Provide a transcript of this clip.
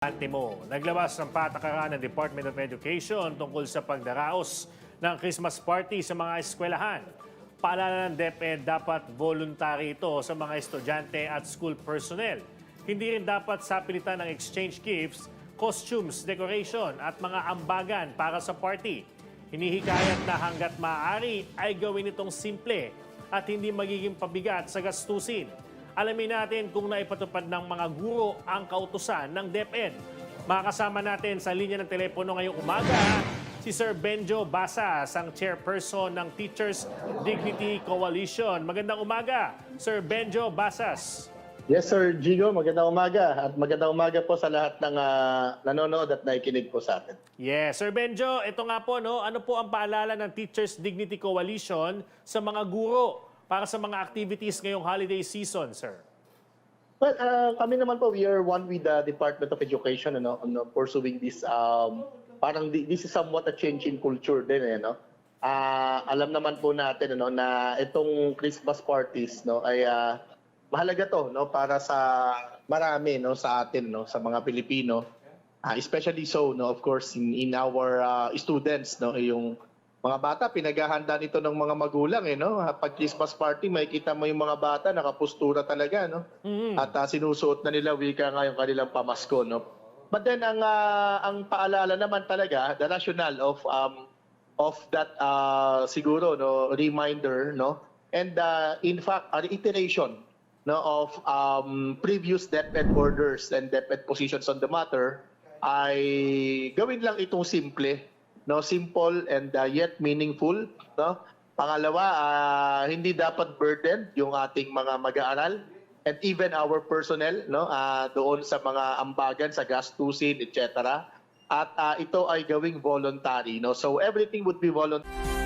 Antimo, naglabas ng patakaran ng Department of Education tungkol sa pagdaraos ng Christmas party sa mga eskwelahan. Paalala ng DepEd, dapat voluntary ito sa mga estudyante at school personnel. Hindi rin dapat sapilitan ng exchange gifts, costumes, decoration at mga ambagan para sa party. Hinihikayat na hanggat maaari ay gawin itong simple at hindi magiging pabigat sa gastusin. Alamin natin kung naipatupad ng mga guro ang kautusan ng DepEd. Makakasama natin sa linya ng telepono ngayong umaga si Sir Benjo Basas, ang chairperson ng Teachers Dignity Coalition. Magandang umaga, Sir Benjo Basas. Yes, Sir Gigo. Magandang umaga. At magandang umaga po sa lahat ng ah, nanonood at nakikinig po sa atin. Yes, Sir Benjo, ito nga po, no, ano po ang paalala ng Teachers Dignity Coalition sa mga guro para sa mga activities ngayong holiday season, sir? Well, ah, kami naman po, we are one with the Department of Education ano, ano, pursuing this, um, parang this is somewhat a change in culture din. Eh, no? Ah, alam naman po natin ano, na itong Christmas parties no, ay ah, mahalaga to no, para sa marami no, sa atin, no, sa mga Pilipino. Ah, especially so, no, of course, in, in our ah, students, no, yung mga bata, pinaghahanda nito ng mga magulang, eh, no? Pag Christmas party, makikita mo yung mga bata, nakapustura talaga, no? At ah, sinusuot na nila wika nga yung kanilang pamasko, no? But then, ang, ah, ang paalala naman talaga, the rationale of um, of that ah, siguro, no, reminder, no? And ah, in fact, a reiteration no, of um, previous DepEd orders and DepEd positions on the matter ay gawin lang itong simple, no, simple and uh, yet meaningful, no. Pangalawa, ah, hindi dapat burden yung ating mga mag-aaral and even our personnel, no, ah, doon sa mga ambagan, sa gastusin, etc. At ah, ito ay gawing voluntary, no. So everything would be voluntary.